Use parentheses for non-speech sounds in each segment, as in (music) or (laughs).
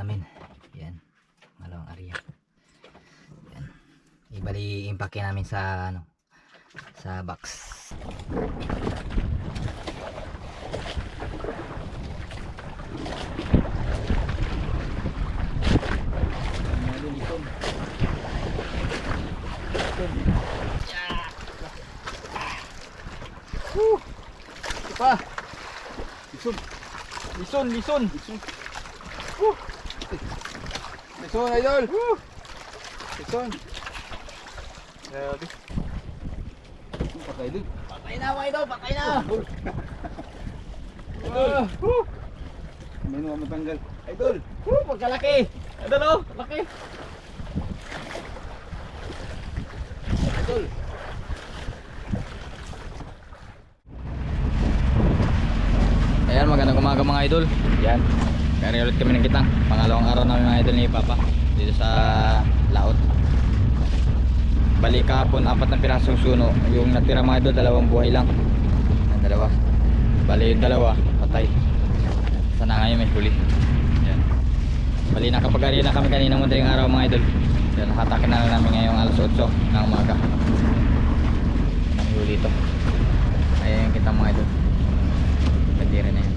namin. Yan. Malawang area. Yan. Ibali impake namin sa ano sa box. Pa. Lison. Lison, lison. Lison. Uh. Lison, idol. Uh. Lison. Grabe. Patay din. Patay na mga idol, patay na. Ah. Uh. May naman matanggal. Idol. Uh, pagkalaki. Idol oh, laki. Idol. Ayan, magandang umaga mga idol. Yan. Kaya ulit kami ng kitang. Pangalawang araw namin mga idol ni Papa. Dito sa laot. Balik kahapon, apat na pirasong suno. Yung natira mga idol, dalawang buhay lang. Ang dalawa. Bali yung dalawa, patay. Sana ngayon may huli. Yan. Bali nakapag-ari na kami kanina madaling araw mga idol. Yan, hatakin na lang namin ngayong alas 8 ng umaga. Ang huli ito. Ayan kita mga idol. Kadiri na yan.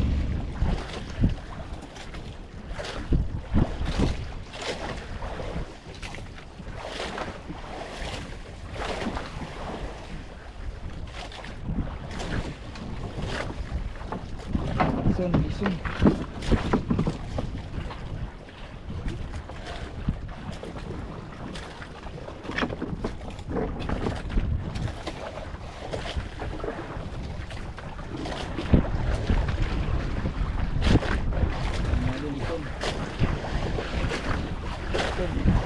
Lison, lison. Idol, lison. Lison.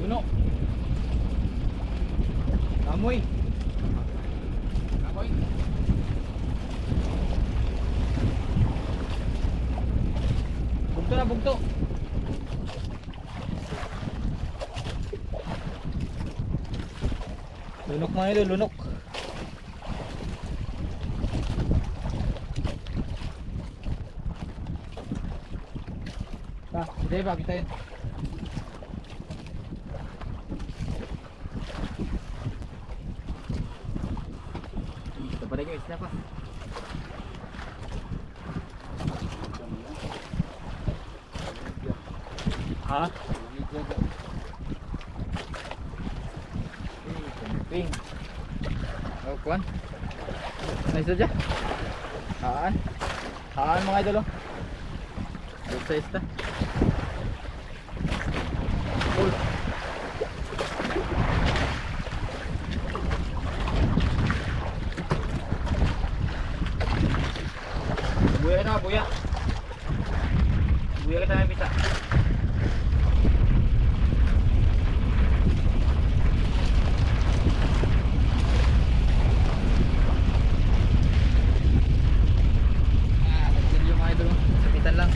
Tuno. Amoy. Amoy. Bugto na, bugto. Lunok mga ilo, lunok. Pa, hindi ba, bitain. Ito pa rin yung isla pa. Ha? Ping. Oh, kuan. Nice dyan. Haan. Haan mga idol oh. Good size ta. Cool. Buya na, buya. Buya kita may bisa. Ah, nagsil yung mga idol. Sapitan lang.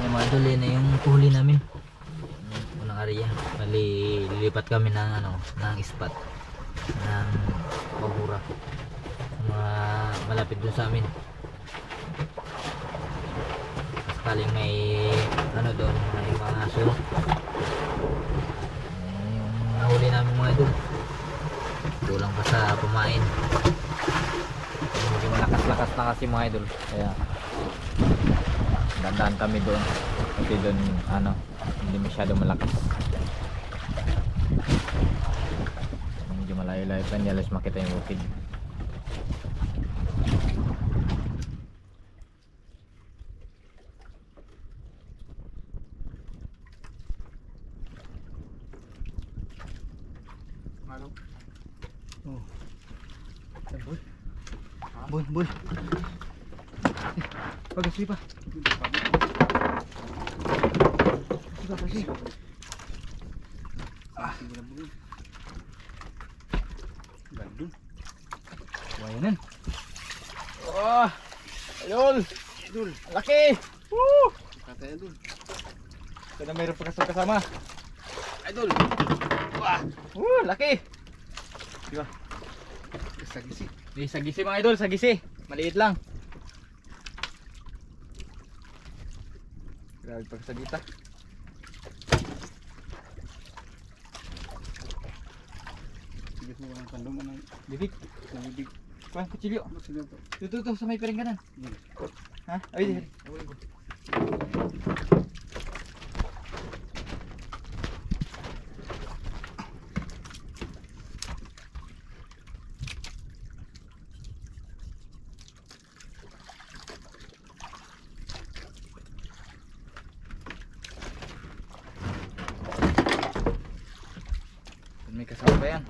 Yung mga idol, yun na yung huli namin. Yung Unang area. Bali, lilipat kami ng ano, ng spot. Ng Bahura. Mga malapit dun sa amin. Sakaling may ano doon, may mga aso. Yung nahuli namin mga idol. Kulang pa sa kumain. Medyo malakas-lakas na kasi mga idol. Kaya dandaan kami doon. Kasi doon ano, hindi masyado malakas. Medyo hindi alas makita yung. Ano? Oh. Ay, boy. Boy, boy. Eh, Pagasi pa. Pagasi pa, pagasi. Ah. Sige na bro. Gandun. Wayanan. Oh! Ayol! Idol. Laki! Woo! Kata idol. Ito na mayroon pa kasama kasama. Idol. Wah! Woo! Laki! Sagisi. Di sagisi mga idol, sagisi. Maliit lang. Grabe pag sagita. Sige mo ang kandong mo ng Bibig. nabibig. Kuha kutsilyo. Ano sila to? Dito to sa may piringganan. Hmm. Ha? Ay, di. Away ko. May kasama pa yan.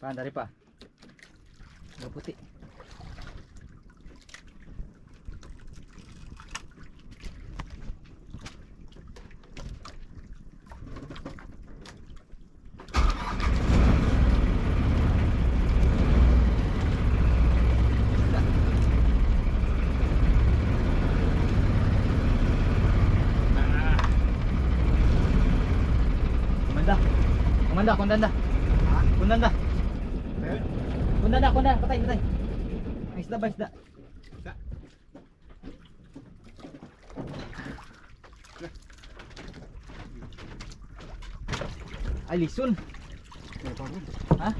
Pak, dari Pak. Udah putih. Komanda, komanda, komanda. Isda ba, isda? Isda. Ay, lison. Pa bro? Ha?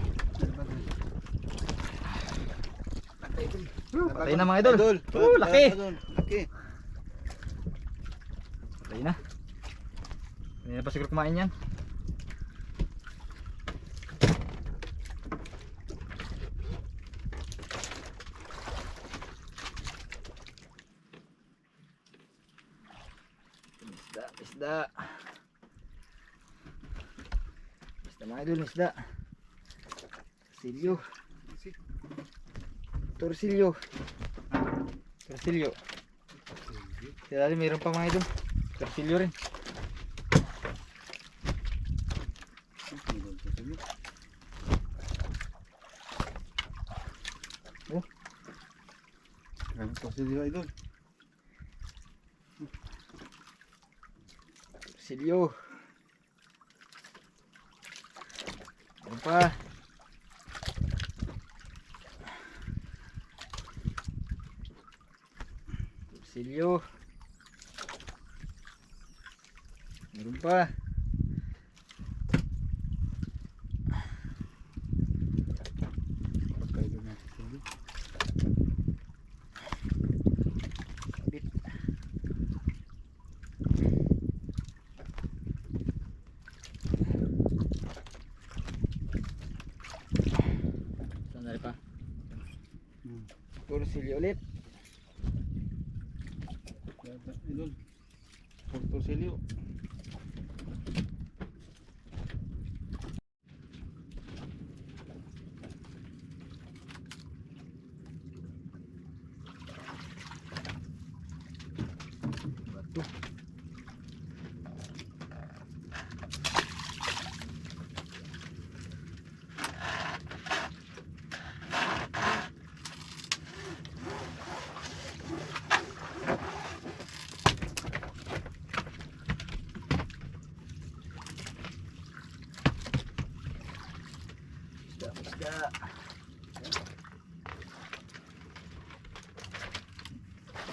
Patay na mga idol. Idol. Uh, laki. Laki. Patay na. Hindi na pa siguro kumain yan. Isda, isda. Mga idol, isda. Torsilyo. Si. Torsilyo. Torsilyo. Sa ilalim mayroon pa mga idol. Torsilyo rin. Oh. Grabe sila idol. Torsilyo. Mayroon pa. Torsilyo. Meron pa. Pagkailo na sila. Bit. Sandali pa. Hmm. Torsilyo ulit. Grabe, Idol. Porto Silio. Batu. Isda, isda.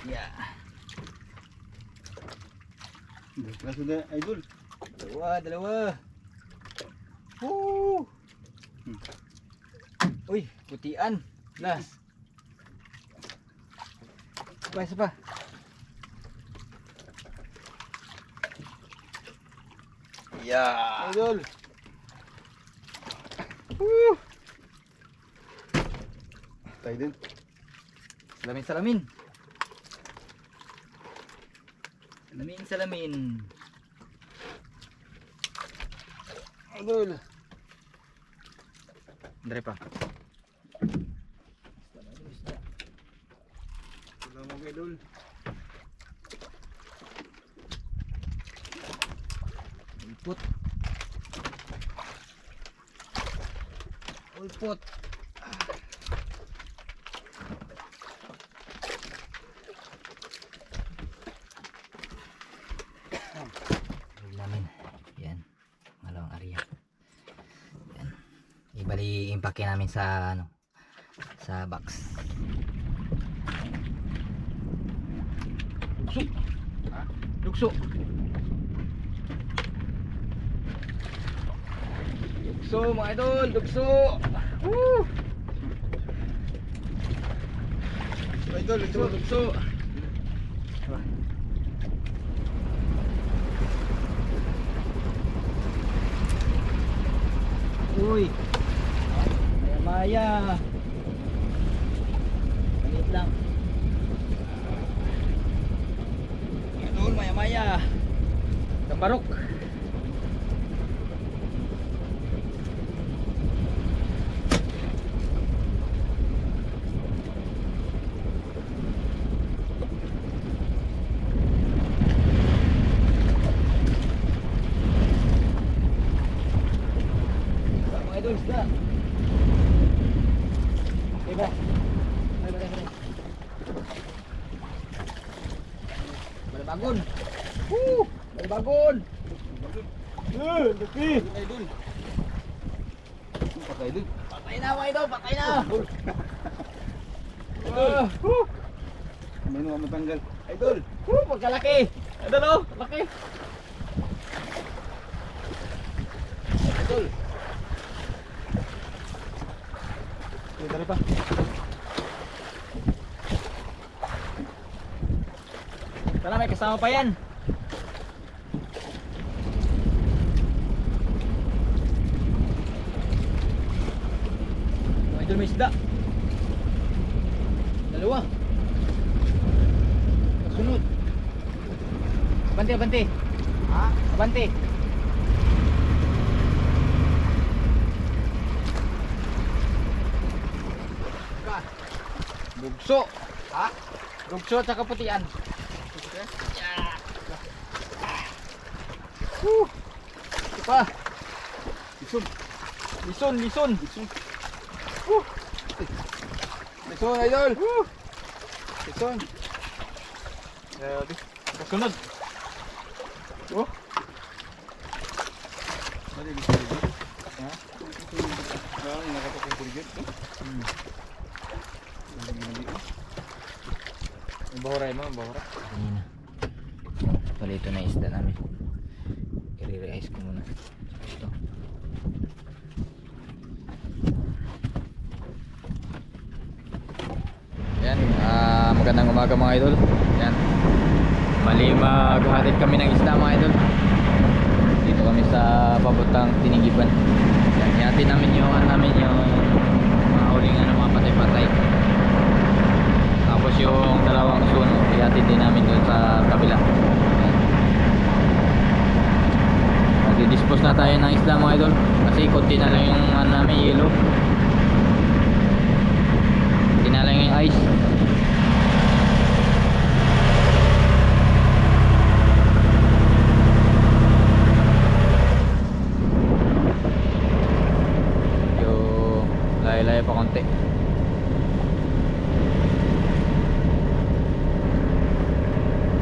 Yeah. Dalawa sila idol. Dalawa, dalawa. Woo! Hmm. Uy, putian. Last. Pa, isa pa. Yeah. Idol. Woo! Tayo din. Salamin, salamin. Salamin, salamin. Idol. Andre pa. Wala mo kay Idol. Ulpot. Ulpot. Huwag namin. Yan. Malawang area. Yan. Impake namin sa ano sa box. Lugso. Ha? Lugso. Lugso mga idol, lugso. Woo! Lugso, idol. lugso. Uy. Maya. Ganit lang. Idol, maya maya. Kambarok. Isda, mga idol, isda. Okay ba? Ay, balik, balik. Balibagon. Woo! Balibagon. Eh, laki. Idol. Patay idol. Patay na mga idol, patay na. Idol. Ah, woo! May mga matanggal. Idol. Woo, pagkalaki. Idol oh, laki. Idol. Sige, tara pa. Kasama pa yan. Idol, may isda. Dalawa. Kasunod. Abante, abante. Ha? Abante. Bugso. Ha? Bugso at saka putian. Woo! Ito pa. Isun. Lison, lison. Isun. Woo! Isun, idol. Woo! Isun. Grabe. Kasunod. Oh. Mali, dito. Ha? Ah, nakapakong kurigit. Hmm. Yung bahuray mo. Bali ito na isda namin. I-re-ice ko muna. Ito. Yan, ah, magandang umaga mga idol. Yan. Mali maghatid kami ng isda mga idol. Dito kami sa papuntang Tinigiban. Yan, ihatid namin yung ano namin yung mga huling ano, mga patay-patay. Tapos yung dalawang suno, ihatid din namin doon sa kabila. Magdi-dispose na tayo ng isla mga idol kasi konti na lang yung ano namin yellow. Konti na lang yung ice. Yung layo-layo pa konti.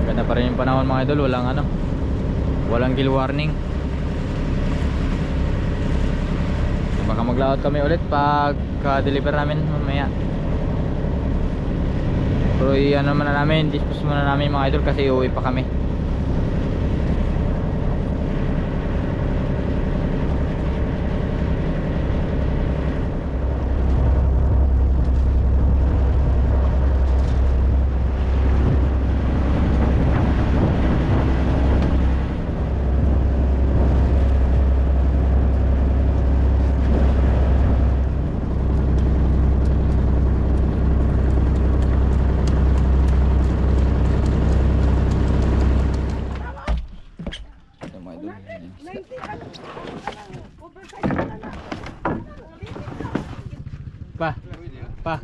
Ganda pa rin yung panahon mga idol, walang ano. Walang gill warning. Baka maglaot kami ulit pag deliver namin mamaya. Pero i-ano muna namin, dispose muna namin mga idol kasi uuwi pa kami.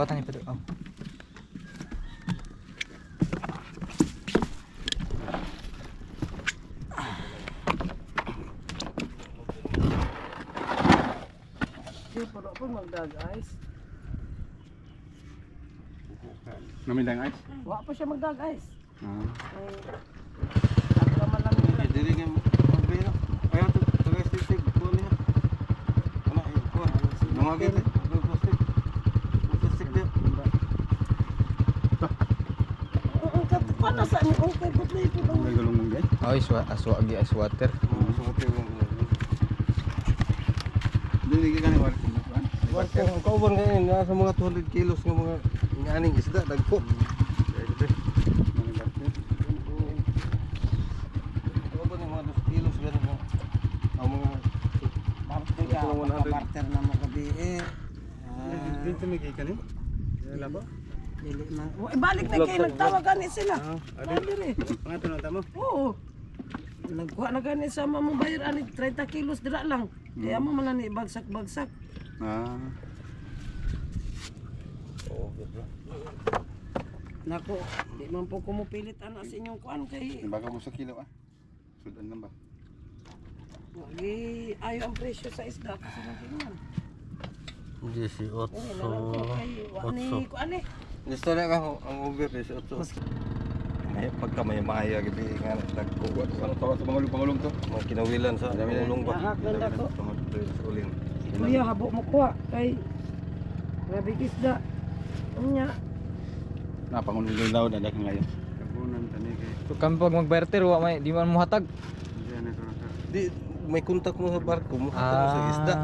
pa, padawatan ni padu. Oh. Po magdag ice. Namindang ice? Wa pa siya magdag ice. Ah. Eh, nagkaman lang nila. Dili kay magbiro. Ayaw to tagay sisig ko niya. Ana ay ko. Dumagit. Plastic. Plastic din. Ang katapana sa ni okay but lay po May gulong mong guys. Oh, iswa, aswa, agi, ice water. Sumuti ko. Dili ka ni work. Wa ko kauban kay na sa mga 200 kilos nga mga nganing isda dagko. Kauban yung mga 2 kilos ganun mo. Ang mga Barter ka, barter na mo gabi eh. Dito may gikan ni. Labo. Dili man. Wa ibalik na kay nagtawag gani sila. Dali rin. Pangato na tamo. Oo. Nagkuha na gani sa mo bayar ani 30 kilos dira lang. Kaya mo man ni bagsak-bagsak. Ah. Oo, bro. Nako, di man po ko mo pilit ana sa inyong kuan kay Baka mo sa kilo ah. Sudan lang ba? Wagi ayo ang presyo sa isda kasi lagi man. Jesse Oo, nalang ko kay eh. Gusto na ka ang over is otso. May pagka may maya gibi nga dagko. Ano tawa sa pangulong pangulong to? Mga kinawilan sa ulong ba? Kinawilan sa uling. Si Kuya habo mo kuha kay grabe isda. Unya, Na pangulong yung laod ada kang ngayon. Kabunan tani kay. So, kami pag mag-barter, wa may, di man mo hatag. Na. Di may kontak mo sa barko mo mo sa isda.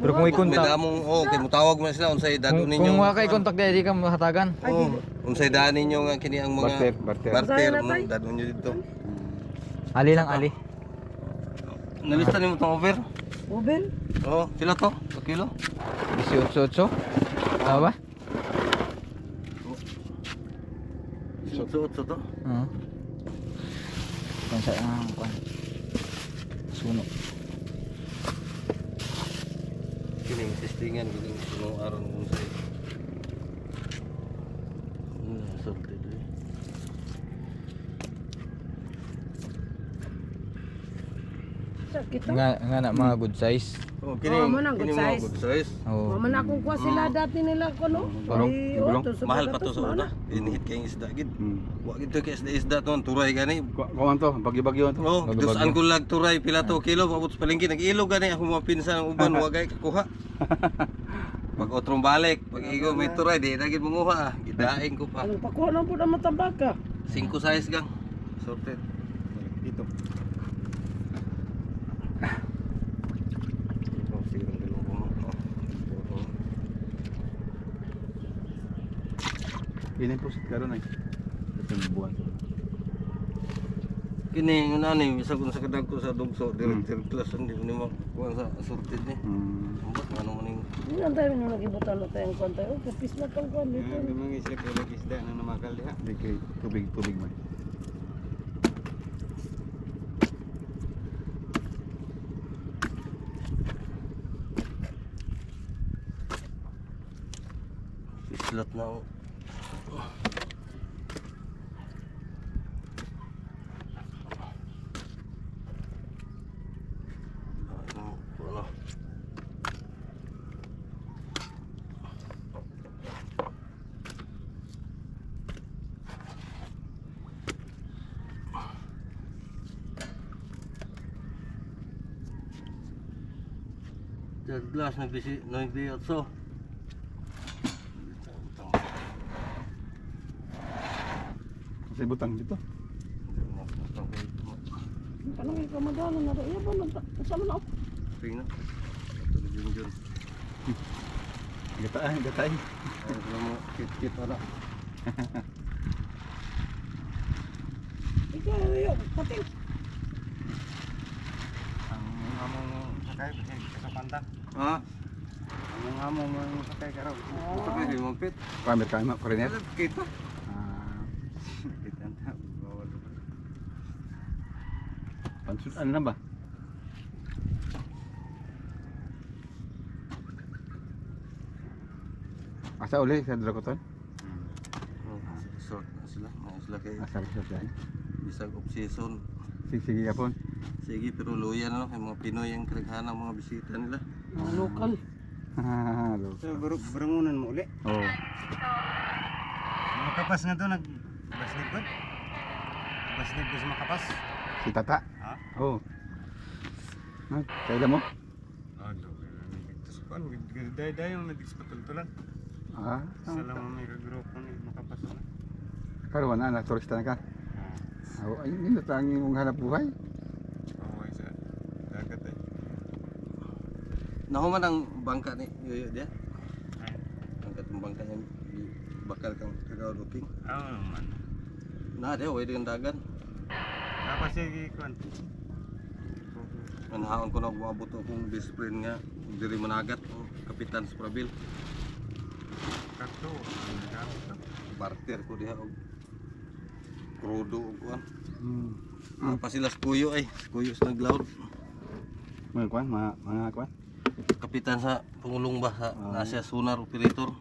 Pero kung may May damong oh kay mutawag mo sila unsay dado kung, ninyo. kung wala kay kontak di, di ka mahatagan. Oh, unsay daan ninyo nga kini ang mga Barter, barter. barter mo tay? dado ninyo dito. Ali lang, ali. Nalista nimo tong over? Ubel. Oh, pila to? 2 kilo? 18-8. Tama ba? Suot to. Oo. Kung sa ang kuan. Suno. Kini testingan kini sunong aron unsay. Hmm, sorte do. Sakit to. Nga, nga na mga good size. Oh, Oh, man ang good kini mga size. good size. Oo. Mama na akong kuha sila dati nila ko no. Gulong, Ay, gulong. oh, Mahal pa to sa mana. una. Inhit kay isda gid. Hmm. Wa gid to kay isda isda to turay gani. Kuan to, bagyo-bagyo to. Oh, Bago-bago. dusan ko lag turay pila to kilo paabot sa palengke nag-ilo gani ako mga pinsan ng uban wa gay kakuha. (laughs) Pag otrong balik, pag igo may turay di na gid manguha. ah. Gidaing ko pa. Ang pakuha lang po na matabaka. 5 size gang. Sorted. Dito. Oh, sirang dalawang ko mo. Oh. Ini prosit karon ay. Ito buwan. Kini nga nani bisa kun sa kadag ko sa dugso director class hindi mo ni makuha sa sorted ni. Hmm. Ambot ano ning lang tayo nung nagibutan na tayong konta. Oh, kapis na kang kon dito. mga isla kay lagi isda na namakal diha. Di kay tubig tubig man. islat na oh. Ano, ano. Third glass na bisi, na bisi so. Sa butang dito. Kanang ikaw madala na rin. Iya ba? Sa man ako? na. Ito na yun yun. Gataan, gataan. Ay, alam mo, kit-kit ano. Ikaw, yun, pati. Ang among sakay kasi sa pandak. Ha? Ang among sakay karaw. Ito ba yung mampit? Kamer ka na, korinet. Alam, kita. Ah. Kita na. Pansud, ano na ba? Asa uli sa Drakoton? Oh, Resort na sila. Mga sila kay Asa resort yan? bisag off season. Sige, sige kapon. Sige, pero luya na, no? yung mga Pinoy ang karaghana mga bisita nila. Mga lokal. Halo. So, baro, barangunan mo uli. Oh. Makapas nga to, nag... Basnig ko. Basnig ko sa makapas. Si Tata? Ha? Oh. Ha? Kailan mo? Ano, ko. Ano, dayo-dayo yung nagigtas patultulan. Ah. Isa lang ang may kagrupo ni makapas na. Karuan na, na-turista na ka. Ah, Oh, ayun, yun ang imong hanap buhay. okay sa dagat eh. Nahuman ang bangka ni Yoyo dia. Ay, Angkat ang bangka niya. di- Bakal kang kagaw looking. ano naman. Na, dia, way dengan dagan. Tapos sige, kuan. Manhaon ko na buabot akong best friend nga. Diri managat. oh, Kapitan Sprabil. Kakto. Ano ka? Barter ko diha og krudo og kuan. Hmm. Mm. Pa sila sa kuyo ay, sa kuyo sa naglaod. Mga Kapitan sa Pangulong ba sa Ah. Asia Sonar Operator.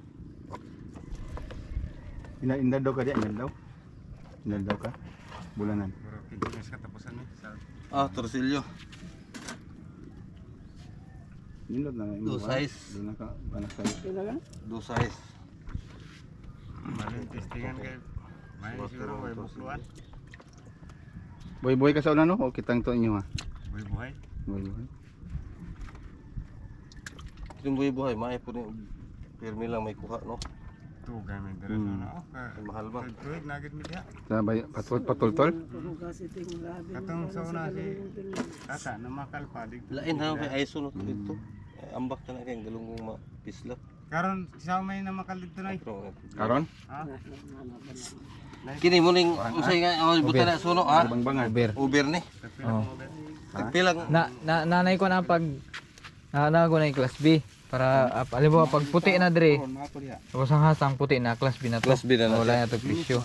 Ina indan daw ka diya, indan daw. Ka. Bulanan. Sa Ah, Torsilyo. Nindot na Two kwan. size. Doon na ka, anak tayo. Kailangan. Do size. maling testingan kay may siguro may bukluan. Boy-boy ka sa una no? O kitang to inyo ha? Buhay buhay. Boy-boy. Yung buhay buhay, may po ni Pirmi lang may kuha, no? Tu gamay dira Hmm. na ako. Ay, mahal ba? Tuig nagit mi diha. Sa bay, patul, patultol? Katong sa una si Tata na makalpadig. Lain ha kay ISO no dito. Eh, Ambak ka na kay galunggong mapislap. Karon sa may na makal dito na. Pero, Karon? Ha? Kini mo ning unsay nga oh, buta na suno ha? Bang-bangan. Uber. Uber ni. Oh. Tagpilang Na, na nanay ko na pag na, na ko na yung class B para uh, alam mo pag puti na dire tapos ang hasang puti na class B na to Class B na na wala na to presyo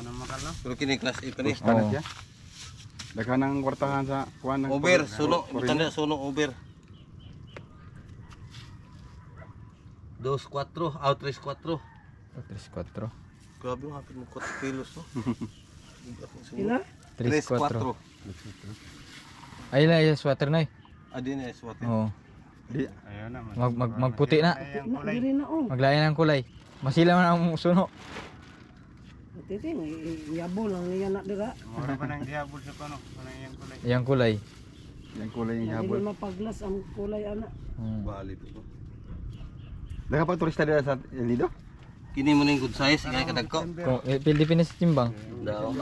pero kini class A pa ni. Na Oo. siya. Daghan ng kwartahan sa kuan ng Uber suno, buta na suno Uber. 2-4, out 3-4. 3-4 Grabe mo, hapit mo 4 kilos, no? Ila? 3-4 3-4. ay lang yung sweater na eh Adi na is what oh. Di, na. mag, mag, magputi na diri na oh. maglayan ng kulay masila man ang suno Titi, yabo lang niya na dira. Mura pa nang dihabol sa kono. Ano yung kulay? yung kulay yung kulay yung Dili habol. mapaglas ang kulay ana. Hmm. Bali po. Daghan pa turista dira sa Lido? Kini mo ning good size, kaya kadagko. kung eh, Pilipinas timbang Daw.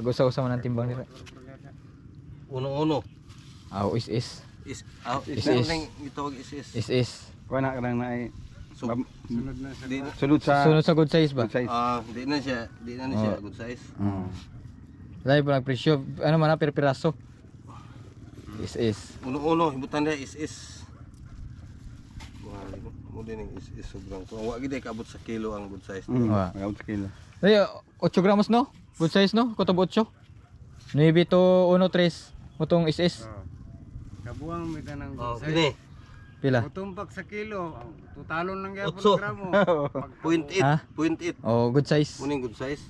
Nag-usa-usa man ang timbang nila Uno-uno. ah is is Is out. Is- Is is. itawag is is. is is Kuan na kanang naay So, Sunod na sa di, sulod sa sunod sa good size ba good size. ah, di na siya, di na, na siya Oh. good size. Oo. Lahi po nagpresyo ano man na per piraso is is Uno-uno, hibutan dia is is. Bali mo. Mo din ning is is sobrang to. Wa gid kaabot sa kilo ang good size. Mm. Ah. Magaw sa kilo. Ay, 8 gramos no? Good size no? Kutob 8. 9 to 1 3. Mutong is is. Oh. Kabuang may tanang Oh, sa kini. Pila? Utumpak sa kilo, tutalon lang gyapon Otso. ng gramo. (laughs) Point eight, Ha? point eight. Oh, good size. Mo ning good size.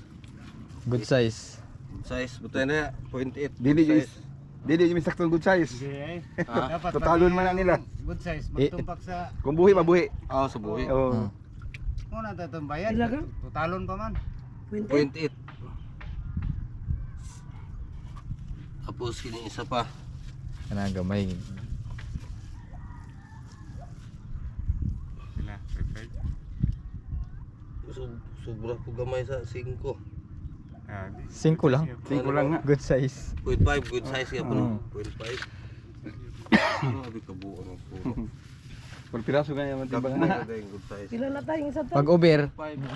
Good size. Good size, butan na point eight. Dili good is dili yung saktong good size. Eh. (laughs) Ah, Dapat tutalon man na nila. Good size, Eh, magtumpak sa Kung buhi mabuhi. Ah, sa buhi. Oo. Muna tatong bayan. Ila ka? Tutalon pa man. Point eight. Tapos kini isa pa. Kana gamay. Sila, Sub- Sobra po gamay sa 5. Ah, di. 5 lang. Tingko lang nga. Good size. Point five, good size ka po. Oo. Point five. Per (laughs) piraso ganyan man Dagko timbangan. na kay good size. Pila na tayong isa to? Pag over,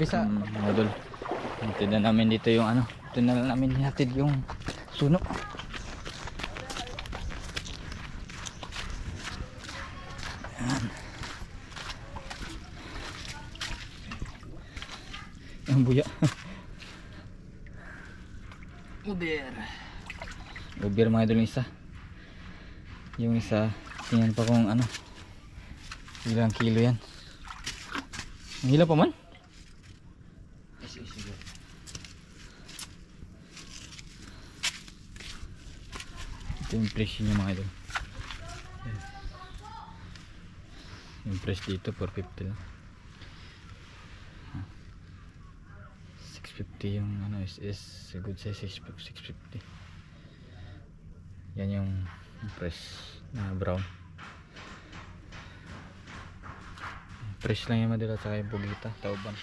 bisa. Mm, mga idol. Ito na namin dito yung ano. Ito na namin hinatid yung suno. Ayan. Ang buya. Uber. Uber mga idol isa. Yung isa, tingnan pa kung ano. Ilang kilo yan. Ang hila pa man? Ito yung presyo niya mga idol. Yung price dito 450 lang. Ah. 650 yung ano is good size 650. Yan yung price na brown. Fresh lang yung madila at saka yung pugita, tauban.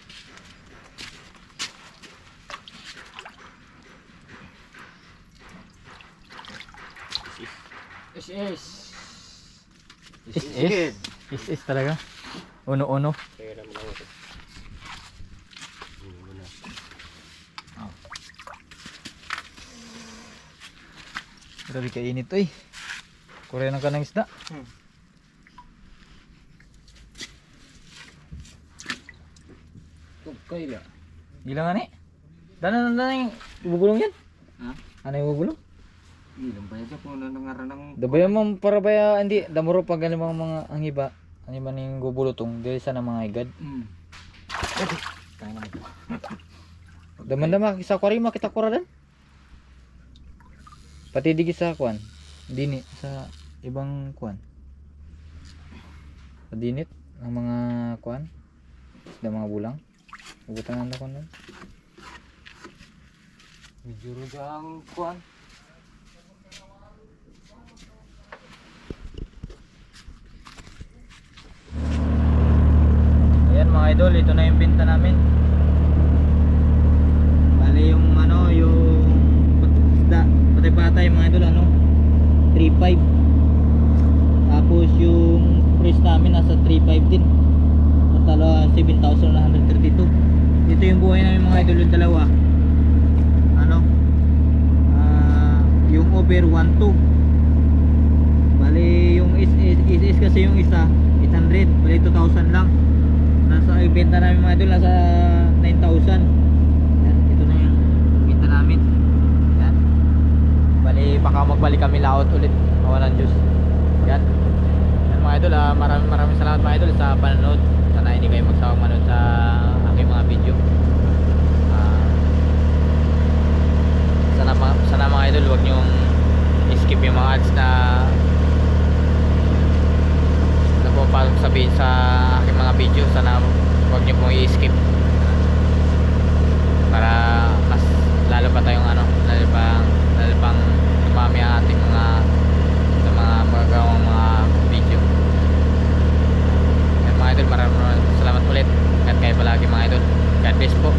SS. SS. SS talaga. Uno-uno. Oh. Grabe kainit to eh. Korean ka ng isda. Kaila. Gila nga ni. Danan na yung ibubulong yan. Ha? Ano yung ibubulong? Ilang ba yun kung nanangaran ng Dabaya mo para baya hindi damuro pag ano mga mga ang iba. Ano ba ning gubulutong dili sa mga igad. Hmm. Daman dama sa kwari makita ko dan. Pati digi sa kwan. Dini sa ibang kwan. Sa dinit ang mga kwan. Sa mga bulang. Ugutan na kwan. medyo rugang kuan. Ayan mga idol, ito na yung binta namin. Bali yung ano, yung patay-patay mga idol, ano, 3.5. Tapos yung price namin nasa 3.5 din. Totala 7,132. Ito yung buhay namin mga idol yung dalawa. Ano? Ah, yung over 1.2. Bali yung is, is, is, is kasi yung isa 800, bali 2,000 lang. Nasa ibenta namin mga idol nasa 9,000. Yan, ito na yung benta namin. Yan. Bali baka magbalik kami laot ulit. Kawalan Diyos. Yan. Yan mga idol, ah, maraming maraming salamat mga idol sa panonood. Sana hindi kayo magsawang manood sa aking mga video. Ah, sana, sana mga idol, huwag niyong skip yung mga ads na na pumapasok sabihin sa aking mga video sana huwag niyo pong i-skip para mas lalo pa tayong ano lalo pang lalo pang dumami ang ating mga sa mga magagawang mga video. Yan mga idol maraming salamat ulit. Ingat kayo palagi mga idol. God bless po